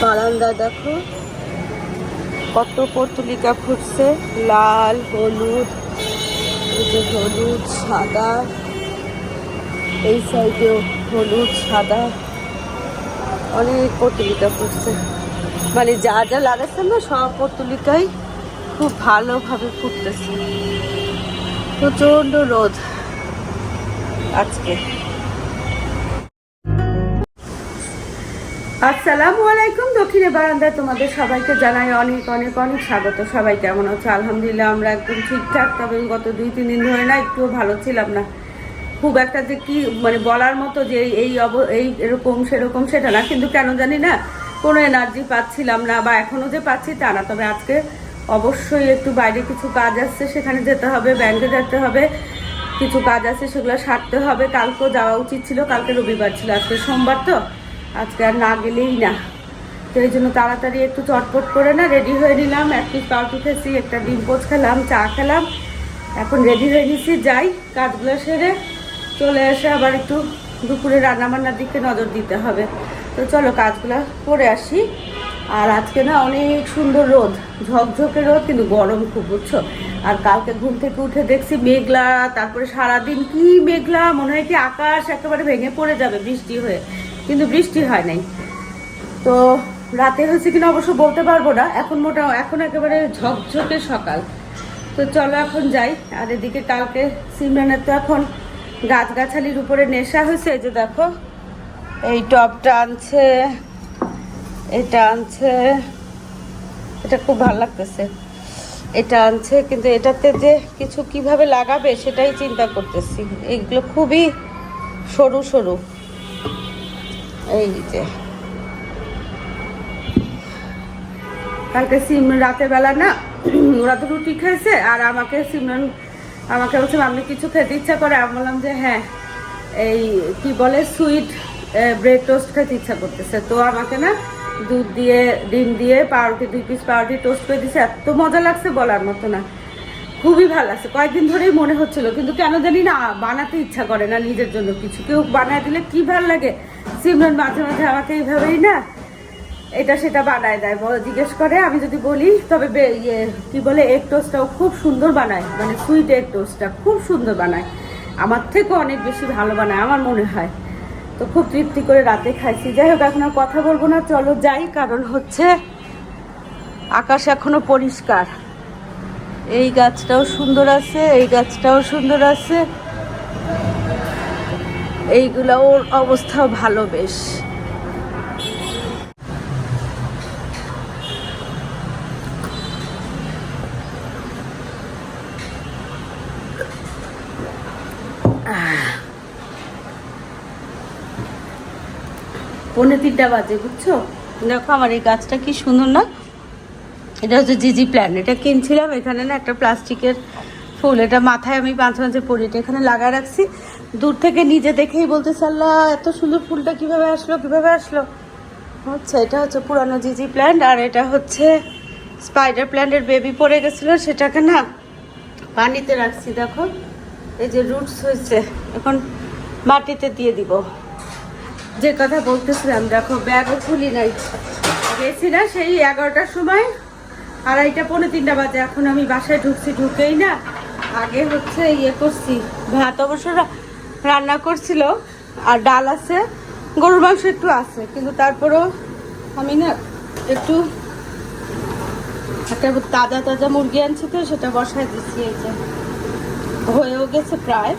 বারান্দা দেখো। কত পর্তুলিকা ফুটছে, লাল, হলুদ যে হলুদ, সাদা। এই সাইডেও হলুদ, সাদা। অনেক পর্তুলিকা ফুটছে। মানে যা যা লাগাচ্ছে না, সব পর্তুলিকাই খুব ভালোভাবে ফুটতেছে। প্রচণ্ড রোদ আজকে। আসসালামু আলাইকুম, দক্ষিণে বারান্দায় তোমাদের সবাইকে জানাই অনেক অনেক অনেক স্বাগত। সবাই কেমন আছো? আলহামদুলিল্লাহ, আমরা একদম ঠিকঠাক, তবে গত দুই, তিন দিন ধরে না একটুও ভালো ছিলাম না। খুব একটা যে কি মানে বলার মতো যে এই অব, এই এরকম, সেরকম সেটা না, কিন্তু কেন জানি না, কোনো এনার্জি পাচ্ছিলাম না, বা এখনও যে পাচ্ছি তা না। তবে আজকে অবশ্যই একটু বাইরে কিছু কাজ আসছে, সেখানে যেতে হবে, ব্যাংকে যেতে হবে, কিছু কাজ আছে সেগুলো সারতে হবে। কালকেও যাওয়া উচিত ছিল, কালকে রবিবার ছিল, আজকে সোমবার তো। আজকে আর না গেলেই না। তো এই জন্য তাড়াতাড়ি একটু চটপট করে না রেডি হয়ে নিলাম। এক পিস পাউরুটি খেয়েছি, একটা ডিম পোচ খেলাম, চা খেলাম। এখন রেডি হয়ে নিছি, যাই, কাজগুলো সেরে চলে এসে আবার একটু দুপুরে রান্নাবান্নার দিকে নজর দিতে হবে। তো চলো কাজগুলো করে আসি। আর আজকে না অনেক সুন্দর রোদ, ঝকঝকে রোদ, কিন্তু গরম খুব, বুঝছ? আর কালকে ঘুম থেকে উঠে দেখছি মেঘলা, তারপরে সারাদিন কি মেঘলা, মনে হয় কি আকাশ একেবারে ভেঙে পড়ে যাবে বৃষ্টি হয়ে। কিন্তু বৃষ্টি হয় নাই। তো রাতে হয়েছে কিনা অবশ্য বলতে পারব না। এখন মোটা এখন একেবারে ঝকঝকে সকাল। তো চলো এখন যাই। আর এদিকে কালকে সিমরানের তো এখন গাছগাছালির উপরে নেশা হয়েছে। যে দেখো, এই টপটা আনছে, এটা আনছে, এটা খুব ভালো লাগতেছে। এটা আনছে, কিন্তু এটাতে যে কিছু কীভাবে লাগাবে সেটাই চিন্তা করতেছি। এগুলো খুবই সরু সরু। এই যে কালকে সিম রাতের বেলা না, ওরা তো রুটি খেয়েছে আর আমাকে সিমরান, আমাকে বলছে আপনি কিছু খেতে ইচ্ছা করে? আমি বললাম যে হ্যাঁ এই কি বলে, সুইট ব্রেড টোস্ট খেতে ইচ্ছা করতেছে। তো আমাকে না, দুধ দিয়ে, ডিম দিয়ে পাউরুটি, দুই পিস পাউরুটি টোস্ট করে দিছে। এত মজা লাগছে বলার মতো না। খুবই ভালো লাগছে। কয়েকদিন ধরেই মনে হচ্ছিল, কিন্তু কেন জানি না, বানাতে ইচ্ছা করে না নিজের জন্য কিছু। কেউ বানায় দিলে কি ভালো লাগে? সিমরান মাঝে মাঝে আমাকে এইভাবেই না এটা সেটা বানায় দেয়। জিজ্ঞেস করে, আমি যদি বলি, তবে ইয়ে কি বলে এগ টোস্টটাও খুব সুন্দর বানায়। মানে সুইট এগ টোস্টটা খুব সুন্দর বানায়। আমার থেকেও অনেক বেশি ভালো বানায়, আমার মনে হয়। তো খুব তৃপ্তি করে রাতে খাইছি। যাই হোক, এখন আর কথা বলব না, চলো যাই। কারণ হচ্ছে আকাশ এখনও পরিষ্কার। এই গাছটাও সুন্দর আছে, এই গাছটাও সুন্দর আছে। এইগুলা ওর অবস্থাও ভালো বেশ। পৌনে তিনটা বাজে, বুঝছ? দেখো আমার এই গাছটা কি সুন্দর না। এটা হচ্ছে জিজি প্ল্যান। এটা কিনছিলাম, এখানে না একটা প্লাস্টিকের ফুল, এটা মাথায় আমি পাঁচ মাঝে পরি, এটা এখানে লাগায় রাখছি। দূর থেকে নিজে দেখেই বলতে আল্লাহ, এত সুন্দর ফুলটা কীভাবে আসলো কীভাবে আসলো? আচ্ছা এটা হচ্ছে পুরানো জিজি প্ল্যান্ট, আর এটা হচ্ছে স্পাইডার প্ল্যান্টের বেবি পড়ে গেছিল, সেটাকে না পানিতে রাখছি, দেখো। এই যে রুটস হয়েছে, এখন মাটিতে দিয়ে দিব। যে কথা বলতেছিলাম, দেখো, ব্যাগও খুলি নাই। গেছি না সেই এগারোটার সময়, আড়াইটা, পৌনে তিনটা বাজে, এখন আমি বাসায় ঢুকছি, ঢুকেই না। আগে হচ্ছে ইয়ে করছি, ভাত অবশ্য রান্না করছিল, আর ডাল আছে, গরুর মাংস একটু আছে, কিন্তু তারপরেও আমি না একটু একটা তাজা তাজা মুরগি আনছি তো, সেটা বসায় দিচ্ছি এই যে। হয়েও গেছে প্রায়।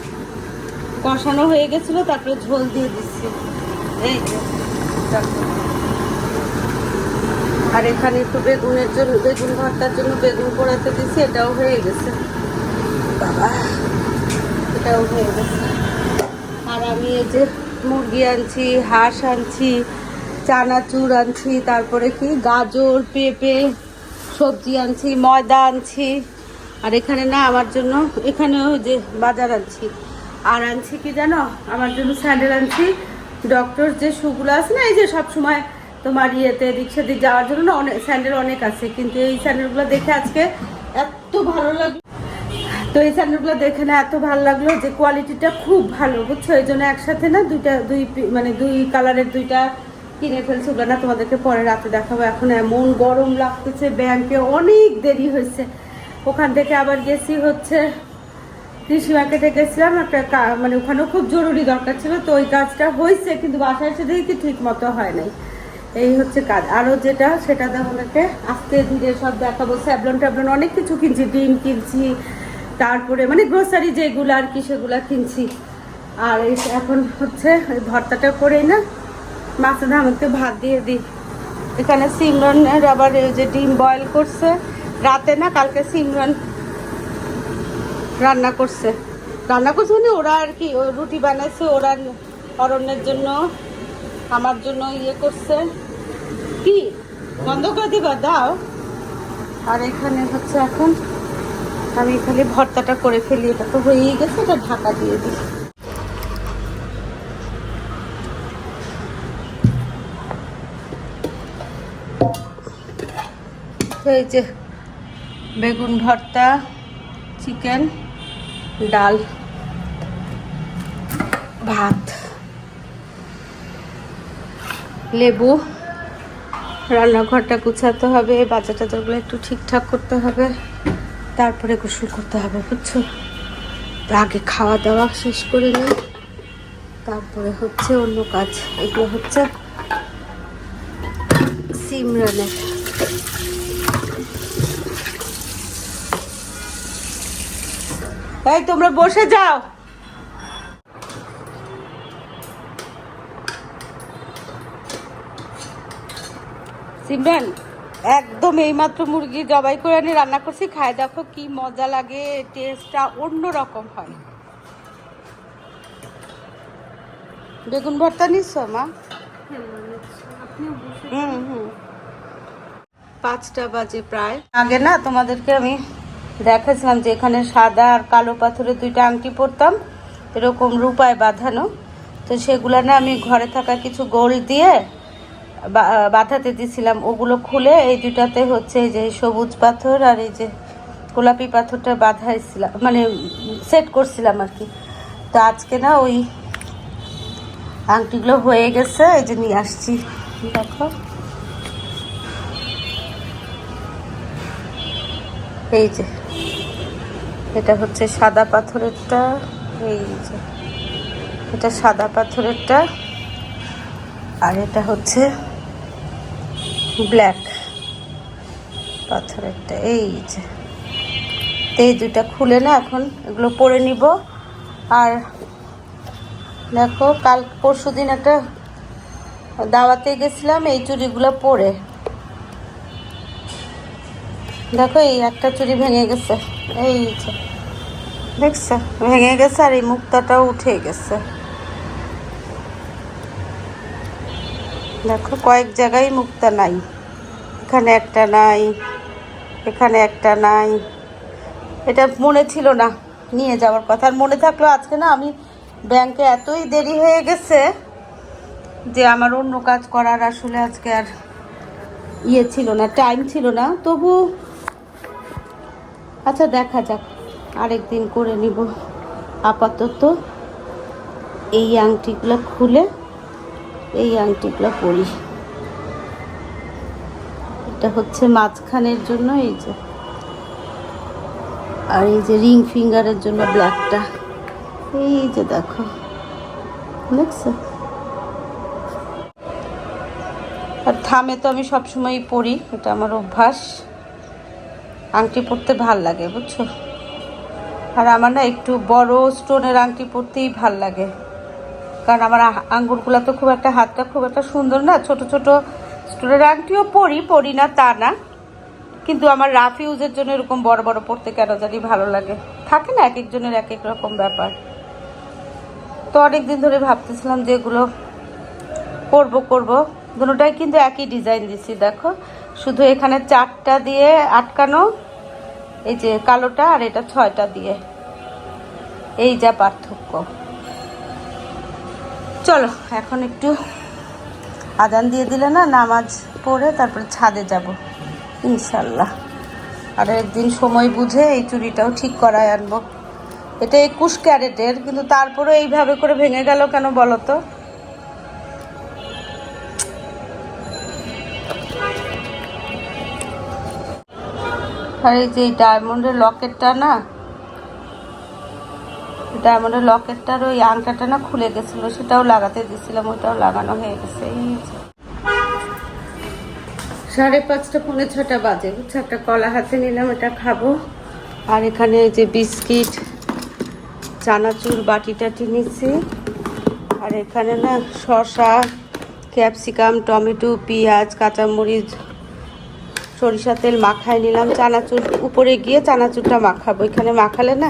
কষানো হয়ে গেছিল, তারপরে ঝোল দিয়ে দিচ্ছি এই আর এখানে একটু বেগুনের জন্য, বেগুন ভর্তার জন্য বেগুন পোড়াতে দিচ্ছি এটাও হয়ে গেছে। এটাও আর আমি এই যে মুরগি আনছি, হাঁস আনছি, চানাচুর আনছি, তারপরে কি? গাজর, পেঁপে, সবজি আনছি, ময়দা আনছি। আর এখানে না, আমার জন্য এখানেও যে বাজার আনছি। আর আনছি কি জানো? আমার জন্য স্যান্ডেল আনছি। ডক্টর যে শুগুলো আছে না, এই যে সব সময় তোমার ইয়েতে রিক্সা দিয়ে যাওয়ার জন্য না, অনেক স্যান্ডেল অনেক আছে। কিন্তু এই স্যান্ডেলগুলো দেখে আজকে এত ভালো লাগল। তো এই স্যান্ডেলগুলো দেখে না এত ভালো লাগল যে কোয়ালিটিটা খুব ভালো, বুঝছ? এই জন্য একসাথে না দুইটা, দুই মানে দুই কালারের দুইটা কিনে ফেলছি না তোমাদেরকে পরে রাতে দেখাবো। এখন এমন গরম লাগতেছে, ব্যাংকে অনেক দেরি হয়েছে। ওখান থেকে আবার গেছি হচ্ছে কৃষি মার্কেটে গেছিলাম, একটা মানে ওখানেও খুব জরুরি দরকার ছিল, তো ওই কাজটা হয়েছে, কিন্তু বাসায় এসে দেখি ঠিক মতো হয় নাই। এই হচ্ছে কাজ। আরও যেটা, সেটা তোমাদেরকে আস্তে ধীরে সব দেখাবো। স্যাবলন ট্যাবলন অনেক কিছু কিনছি, ডিম কিনছি তারপরে মানে গ্রোসারি যেগুলো আর কি সেগুলো কিনছি। আর এখন হচ্ছে ওই ভর্তাটা করেই না, মাছের আমাকে ভাত দিয়ে দিই। এখানে সিমরনের আবার যে ডিম বয়েল করছে। রাতে না কালকে সিমরন রান্না করছে। রান্না করছে মানে ওরা আর কি রুটি বানাইছে, ওরা অরণ্যের জন্য, আমার জন্য ইয়ে করছে। কি? বন্ধ করে দিবা? দাও। আর এখানে হচ্ছে এখন আমি খালি ভর্তাটা করে ফেলি, এটা তো হয়েই গেছে, এটা ঢাকা দিয়ে দিই। যে বেগুন ভর্তা, চিকেন, ডাল, ভাত, লেবু, রান্নাঘরটা গুছাতে হবে বাজার টাজারগুলো একটু ঠিকঠাক করতে হবে। তারপরে গোসল করতে হবে, বুঝছ? আগে খাওয়া দাওয়া শেষ করে নিই। তারপরে হচ্ছে অন্য কাজ। এগুলো হচ্ছে সিমরানের এই, তোমরা বসে যাও। সিমরান একদম এইমাত্র মুরগি জবাই করে আনি রান্না করছি খাই দেখো কি মজা লাগে টেস্টটা অন্য রকম হয়। বেগুন ভর্তা নিচ্ছ, মা? হুম হুম। পাঁচটা বাজে প্রায়। আগে না তোমাদেরকে আমি দেখাছিলাম যে এখানে সাদা আর কালো পাথরের দুইটা আংটি পরতাম, এরকম রূপায় বাঁধানো। তো সেগুলো না আমি ঘরে থাকা কিছু গোল দিয়ে বাঁধাতে দিছিলাম ওগুলো খুলে এই দুটাতে হচ্ছে যে সবুজ পাথর আর এই যে গোলাপি পাথরটা বাঁধাইছিলাম মানে সেট করছিলাম আর কি। তো আজকে না ওই আংটিগুলো হয়ে গেছে, এই যে নিয়ে আসছি। দেখো। এই যে, এটা হচ্ছে সাদা পাথরেরটা, এই যে, এটা সাদা পাথরেরটা। আর এটা হচ্ছে ব্ল্যাক পাথরেরটা, এই যে। এই দুইটা খুলে না, এখন এগুলো পরে নিব। আর দেখো, কাল পরশু দিন একটা দাওয়াতে গেছিলাম, এই চুড়িগুলো পরে। দেখো, এই একটা চুড়ি ভেঙে গেছে। এই যে, দেখছ? ভেঙে গেছে আর এই মুক্তাটাও উঠে গেছে। দেখো, কয়েক জায়গায় মুক্তা নাই। এখানে একটা নাই, এখানে একটা নাই। এটা মনে ছিল না, নিয়ে যাওয়ার কথা। আর মনে থাকল আজকে না, আমি ব্যাংকে এতই দেরি হয়ে গেছে যে আমার অন্য কাজ করার আসলে আজকে আর ইয়ে ছিল না টাইম ছিল না। তবু আচ্ছা দেখা যাক। আরেকদিন করে নিব আপাতত। এই আংটিগুলো খুলে এই আংটিগুলো পরি। এটা হচ্ছে মাঝখানের জন্য এই যে। আর এই যে রিং ফিঙ্গারের জন্য ব্ল্যাকটা। এই যে দেখো। দেখছ? আর থামে তো আমি সবসময়ই পরি, এটা আমার অভ্যাস। আংটি পরতে ভালো লাগে, বুঝছ? আর আমার না একটু বড় স্টোনের আংটি পরতেই ভালো লাগে। কারণ আমার আঙ্গুরগুলো তো খুব একটা হাতটা খুব একটা সুন্দর না, ছোট ছোট স্টোনের আংটিও পরি পরি না, তা না। কিন্তু আমার রাফ ইউজের জন্য এরকম বড় বড় পড়তে কেন জানি ভালো লাগে। থাকে না এক একজনের এক এক রকম ব্যাপার। তো অনেক দিন ধরে ভাবতেছিলাম যে এগুলো করব করব। দুটোটাই কিন্তু একই ডিজাইন দিছি, দেখো। শুধু এখানে চারটা দিয়ে আটকানো, এই যে কালোটা আর এটা ছয়টা দিয়ে। এই যা পার্থক্য। চলো, এখন একটু আদান দিয়ে দিলে না, নামাজ পড়ে তারপরে ছাদে যাব, ইনশাল্লাহ। আর একদিন সময় বুঝে এই চুরিটাও ঠিক করায় আনব। এটা একুশ ক্যারেটের, কিন্তু তারপরে এইভাবে করে ভেঙে গেল কেন বলো তো? আর এই যে ডায়মন্ডের লকেটটা না ডায়মন্ডের লকেটটার ওই আংটাটা না খুলে গেছিল, সেটাও লাগাতে দিছিলাম ওটাও লাগানো হয়ে গেছে সাড়ে পাঁচটা, পৌনে ছটা বাজে, বুঝছ? একটা কলা হাতে নিলাম এটা খাব। আর এখানে যে বিস্কিট, চানাচুর বাটি টাটি নিচ্ছি। আর এখানে না শসা, ক্যাপসিকাম, টমেটো, পেঁয়াজ, কাঁচামরিচ, সরিষা তেল মাখায় নিলাম। চানাচুর, উপরে গিয়ে চানাচুরটা মাখাবো। এখানে মাখালে না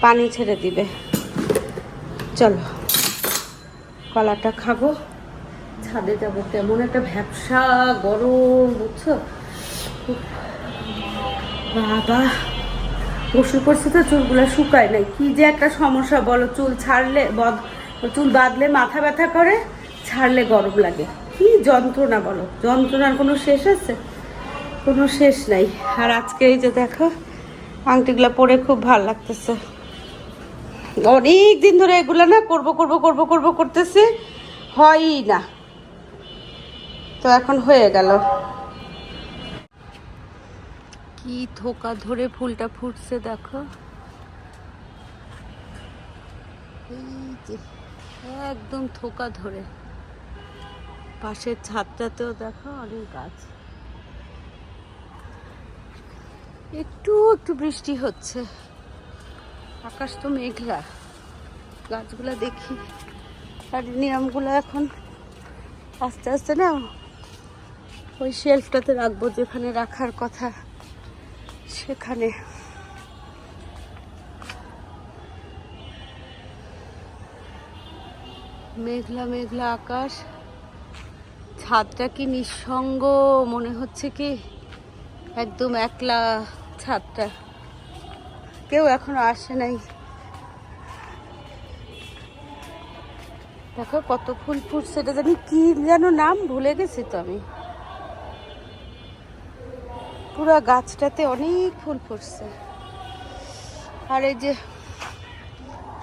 পানি ছেড়ে দিবে। চলো, কলাটা খাব। ছাদে যাব তেমন একটা ভ্যাবসা, গরম, বুঝছ? বাবা, গোসল করছে তো, চুলগুলো শুকায় নাই। কি যে একটা সমস্যা, বলো, চুল ছাড়লে বদ- চুল বাঁধলে মাথা ব্যথা করে, ছাড়লে গরম লাগে। কি যন্ত্রণা, বলো? যন্ত্রণার কোনো শেষ আছে? কোনো শেষ নাই। আর আজকে এই যে দেখো, আংটিগুলো পরে খুব ভালো লাগতেছে। অনেক দিন ধরে এগুলো না করব করব করব করব করতেছে। হয়ই না। তো এখন হয়ে গেল। কি থোকা ধরে ফুলটা ফুটছে দেখো। একদম থোকা ধরে। পাশের ছাদটাতেও দেখো অনেক গাছ। একটু একটু বৃষ্টি হচ্ছে। আকাশ তো মেঘলা। গাছগুলো দেখি। আর নিয়মগুলো এখন আস্তে আস্তে না ওই শেলফটাতে রাখব, যেখানে রাখার কথা সেখানে। মেঘলা মেঘলা আকাশ। ছাদটা কি নিঃসঙ্গ মনে হচ্ছে কি? একদম একলা ছাদটা। কেউ এখনও আসে নাই। দেখো কত ফুল ফুটছে, এটা জানি কি যেন নাম ভুলে গেছি তো আমি। পুরো গাছটাতে অনেক ফুল ফুটছে। আর এই যে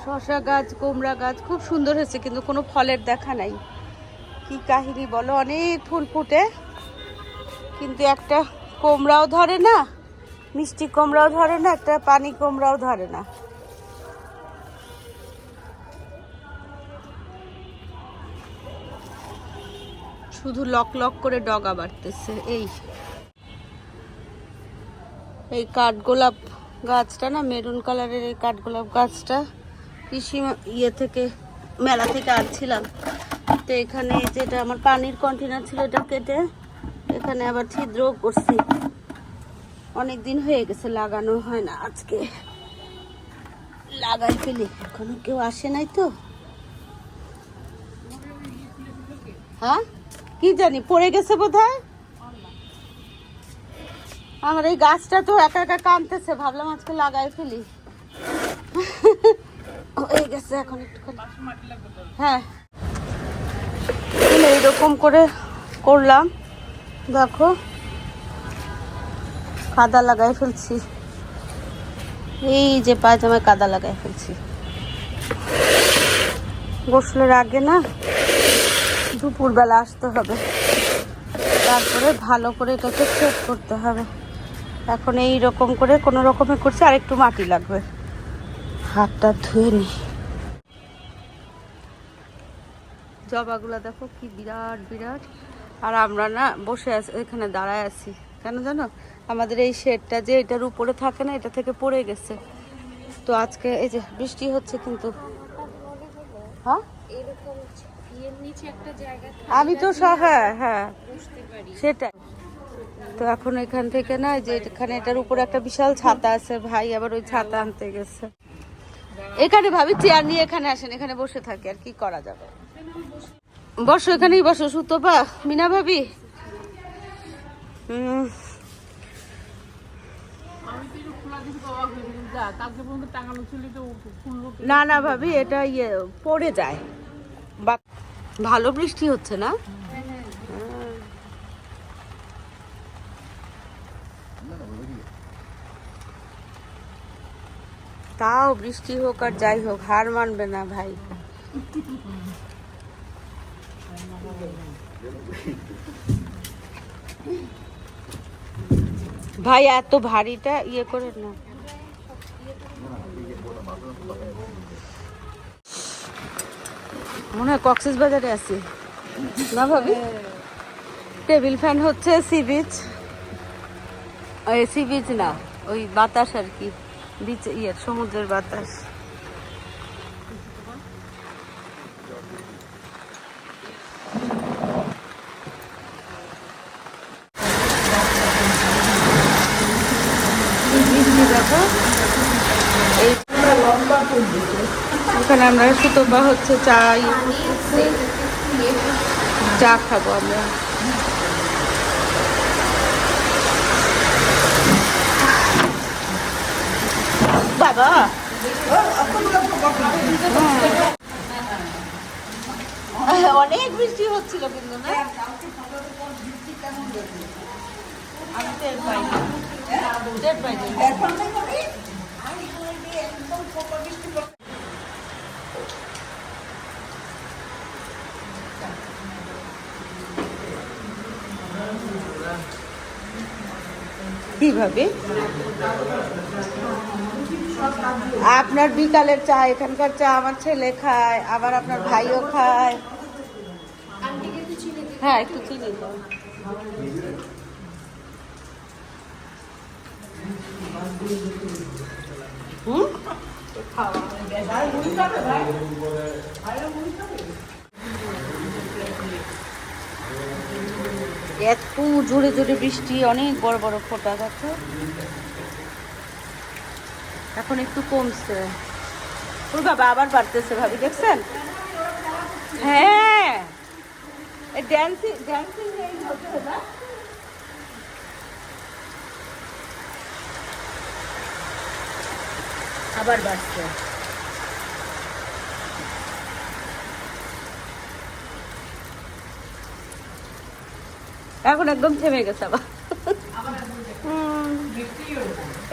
শশা গাছ, কুমড়া গাছ, খুব সুন্দর হয়েছে, কিন্তু কোনো ফলের দেখা নাই। কি কাহিনী বলো, অনেক ফুল ফুটে, কিন্তু একটা কোমরাও ধরে না। মিষ্টি কুমড়াও ধরে না, একটা পানি কুমড়াও ধরে না। শুধু লক লক করে ডগা বাড়তেছে, এই। এই কাঠগোলাপ গাছটা না, মেরুন কালারের এই কাঠগোলাপ গাছটা, কৃষি ইয়ে থেকে, মেলা থেকে আনছিলাম। তো এখানে যেটা আমার পানির কন্টেনার ছিল, এটা কেটে এখানে আবার ছিদ্রও করছি। অনেক দিন হয়ে গেছে, লাগানো হয় না আজকে। লাগাই ফেলি, এখনও কেউ আসে নাই তো। হ্যাঁ? কি জানি, পড়ে গেছে বোধ আমার এই গাছটা তো একা একা কানতেছে, ভাবলাম আজকে লাগাই ফেলি। হয়ে গেছে এখন একটুখানি। হ্যাঁ। এইরকম করে করলাম, দেখো। কাদা লাগাই ফেলছি। এই যে পায়জামায় কাদা লাগাই ফেলছি। গোসলের আগে না দুপুরবেলা আসতে হবে। তারপরে ভালো করে এটাকে সেট করতে হবে। এখন এই রকম করে কোনো রকমে করছি, আর একটু মাটি লাগবে। হাতটা ধুয়ে নি। জবাগুলো দেখো কি বিরাট বিরাট। আর আমরা না বসে আছি, এখানে দাঁড়ায় আছি। কেন জানো? আমাদের এই শেডটা যে এটার উপরে থাকে না, এটা থেকে পড়ে গেছে। তো আজকে এই যে বৃষ্টি হচ্ছে কিন্তু। হ্যাঁ? আমি তো হ্যাঁ হ্যাঁ। সেটাই। তো এখন এখান থেকে না যে এখানে এটার উপরে একটা বিশাল ছাতা আছে, ভাই আবার ওই ছাতা আনতে গেছে। এখানে ভাবি চেয়ার নিয়ে এখানে আসেন, এখানে বসে থাকি, আর কি করা যাবে? বসো, এখানেই বসো, সুতপা, মিনা ভাবি। হুম না না ভাবি, এটা ইয়ে পড়ে যায়। বা ভালো বৃষ্টি হচ্ছে না? তাও বৃষ্টি হোক আর যাই হোক, হার মানবে না ভাই। ভাই, এত ভারীটা ইয়ে করে না মনে হয় কক্সেস বাজারে আছি। না ভাবি? টেবিল ফ্যান হচ্ছে সি বিচ। সি বিচ না, ওই বাতাস আর কি, বিচ ইয়ে সমুদ্রের বাতাস এই বৃষ্টি দেখো এই এখানে আমরা সুতপা হচ্ছে চা চা খাব আমরা। বাবা। হ্যাঁ, অনেক বৃষ্টি হচ্ছিল কিন্তু না? কীভাবে? আপনার বিকালের চা, এখানকার চা আমার ছেলে খায়, আবার আপনার ভাইও খায়। হ্যাঁ একটু চিনি দাও। হুম? এত জোরে জোরে বৃষ্টি, অনেক বড় বড় ফোঁটা, দেখো। এখন একটু কমছে। ওর বাবা আবার বাড়তেছে ভাবি, দেখছেন? হ্যাঁ। ড্যান্সিং ড্যান্সিং এই হচ্ছে না আবার বাড়ছে। এখন একদম থেমে গেছে আবার।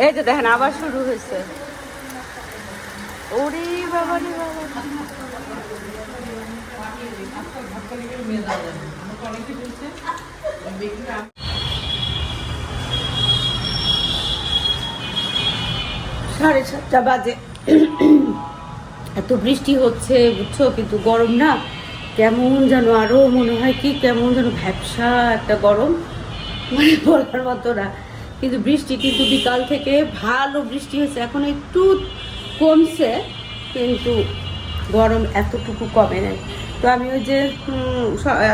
এই যে দেখেন, আবার শুরু হয়েছে। ওরে বাবা রে বাবা। সাড়ে সাতটা বাজে। এত বৃষ্টি হচ্ছে, বুঝছ? কিন্তু গরম না। কেমন যেন আরও মনে হয় কি, কেমন যেন ভ্যাবসা একটা গরম। মানে বলার মতো না। কিন্তু বৃষ্টি, কিন্তু বিকাল থেকে ভালো বৃষ্টি হয়েছে। এখন একটু কমছে, কিন্তু গরম এতটুকু কমে নাই। তো আমি ওই যে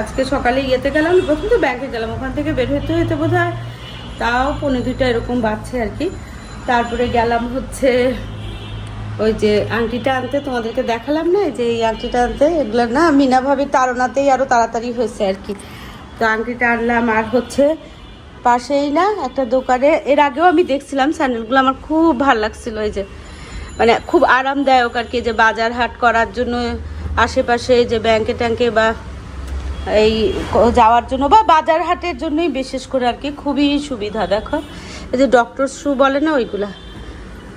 আজকে সকালে ইয়েতে গেলাম, প্রথম তো ব্যাংকে গেলাম। ওখান থেকে বের হতে হতে বোধ হয় তাও পনেরো দুইটা এরকম বাজছে আর কি। তারপরে গেলাম হচ্ছে ওই যে আংটিটা আনতে, তোমাদেরকে দেখালাম না? যে এই আংটিটা আনতে, এগুলো না মিনা ভাবে তাড়নাতেই আরও তাড়াতাড়ি হয়েছে আর কি। তো আংটিটা আনলাম আর হচ্ছে পাশেই না একটা দোকানে, এর আগেও আমি দেখছিলাম স্যান্ডেলগুলো, আমার খুব ভালো লাগছিল এই যে। মানে খুব আরামদায়ক আর কি যে বাজার হাট করার জন্য আশেপাশে যে ব্যাংকে ট্যাঙ্কে বা এই যাওয়ার জন্য বা বাজার হাটের জন্যই বিশেষ করে আর কি খুবই সুবিধা। দেখো, এই যে ডক্টর শু বলে না ওইগুলা?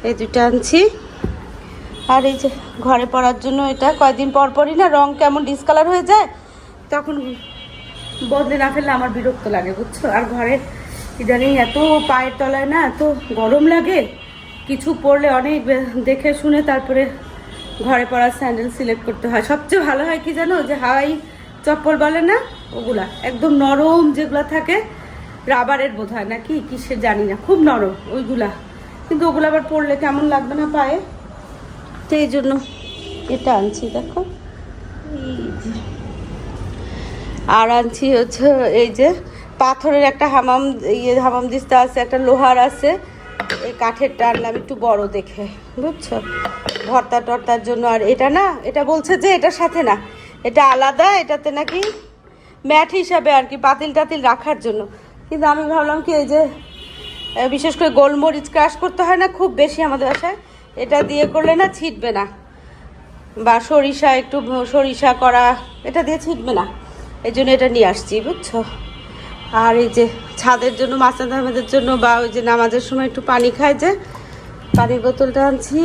এই দুটো আনছি। আর এই যে ঘরে পড়ার জন্য এটা কয়েকদিন পর পরই না রং কেমন ডিসকালার হয়ে যায়, তখন বদলে না ফেললে আমার বিরক্ত লাগে, বুঝছ? আর ঘরে ইদানিং এত পায়ের তলায় না এত গরম লাগে, কিছু পড়লে অনেক দেখে শুনে তারপরে ঘরে পড়ার স্যান্ডেল সিলেক্ট করতে হয়। সবচেয়ে ভালো হয় কি জানো? যে হাওয়াই চপ্পল বলে না? ওগুলা। একদম নরম যেগুলা থাকে, রাবারের বোধ হয় নাকি? কিসের জানি না। খুব নরম ওইগুলা। কিন্তু ওগুলো আবার পরলে কেমন লাগবে না পায়ে? তো এই জন্য এটা আনছি, দেখো। আর আনছি হচ্ছে এই যে পাথরের একটা হামাম ইয়ে হামাম দিস্তা আছে, একটা লোহার আছে। এই কাঠেরটা আনলাম একটু বড় দেখে, বুঝছ? ভর্তা টর্তার জন্য। আর এটা না, এটা বলছে যে এটার সাথে না এটা আলাদা, এটাতে নাকি ম্যাট হিসাবে আর কি পাতিল টাতিল রাখার জন্য। কিন্তু আমি ভাবলাম কি এই যে বিশেষ করে গোলমরিচ ক্রাশ করতে হয় না, খুব বেশি আমাদের বাসায়। এটা দিয়ে করলে না ছিটবে না। বা সরিষা একটু, সরিষা করা, এটা দিয়ে ছিটবে না। এই জন্য এটা নিয়ে আসছি, বুঝছ? আর এই যে ছাদের জন্য মাসাদ আহমেদের জন্য, বা ওই যে নামাজের সময় একটু পানি খায় যে, পানির বোতলটা আনছি,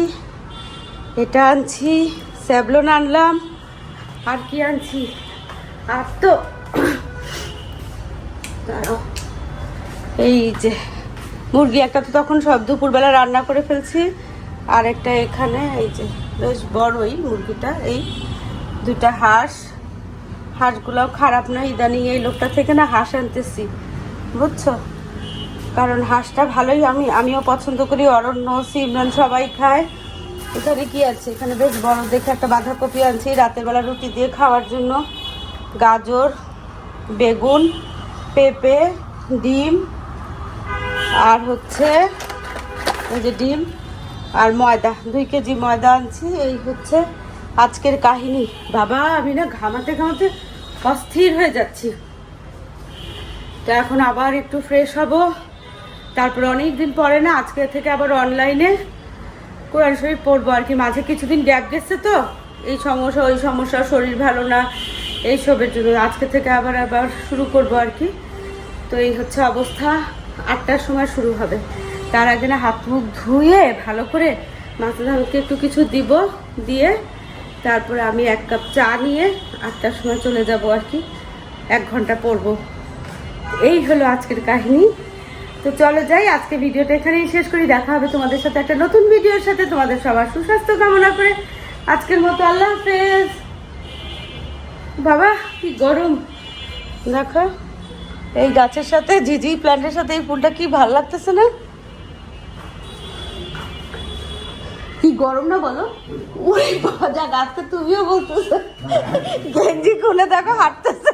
এটা আনছি, স্যাবলন আনলাম আর কি আনছি? আর তো এই যে, মুরগি একটা তো তখন সব দুপুরবেলা রান্না করে ফেলছি, আর একটা এখানে, এই যে, বেশ বড়ই মুরগিটা, এই দুইটা হাঁস। হাঁসগুলোও খারাপ না, ইদানিং এই লোকটা থেকে না হাঁস আনতেছি, বুঝছ? কারণ হাঁসটা ভালোই আমি, আমিও পছন্দ করি, অরণ্য, সিমরান সবাই খায়। এখানে কি আছে? এখানে বেশ বড় দেখে একটা বাঁধাকপি আনছি, রাতের বেলা রুটি দিয়ে খাওয়ার জন্য। গাজর, বেগুন, পেঁপে, ডিম, আর হচ্ছে এই যে ডিম আর ময়দা। দুই কেজি ময়দা আনছি, এই হচ্ছে আজকের কাহিনী। বাবা, আমি না ঘামাতে ঘামাতে অস্থির হয়ে যাচ্ছি। তো এখন আবার একটু ফ্রেশ হব। তারপর অনেক দিন পরে না আজকে থেকে আবার অনলাইনে কোরআন শরীফ পড়ব আর কি। মাঝে কিছুদিন গ্যাপ গেছে তো, এই সমস্যা, ওই সমস্যা, শরীর ভালো না, এইসবের জন্য। আজকে থেকে আবার আবার শুরু করব আর কি। তো এই হচ্ছে অবস্থা। আটটার সময় শুরু হবে। তার আগে না হাত মুখ ধুয়ে ভালো করে মাছদানকে একটু কিছু দিব, দিয়ে তারপরে আমি এক কাপ চা নিয়ে আটটার সময় চলে যাব আর কি। এক ঘণ্টা পড়ব। এই হলো আজকের কাহিনী। তো চলো যাই, আজকে ভিডিওটা এখানেই শেষ করি। দেখা হবে তোমাদের সাথে একটা নতুন ভিডিওর সাথে। তোমাদের সবার সুস্বাস্থ্য কামনা করে। আজকের মতো আল্লাহ হাফেজ। বাবা, কি গরম। দেখো, এই গাছের সাথে ঝিঝি প্ল্যান্টের সাথে এই ফুলটা কি ভালো লাগতেছে না? কি গরম না বলো? ওই বাজা গাছটা তুমিও বলতেছো। গেঞ্জি খুলে দেখো, হাঁটতেছে।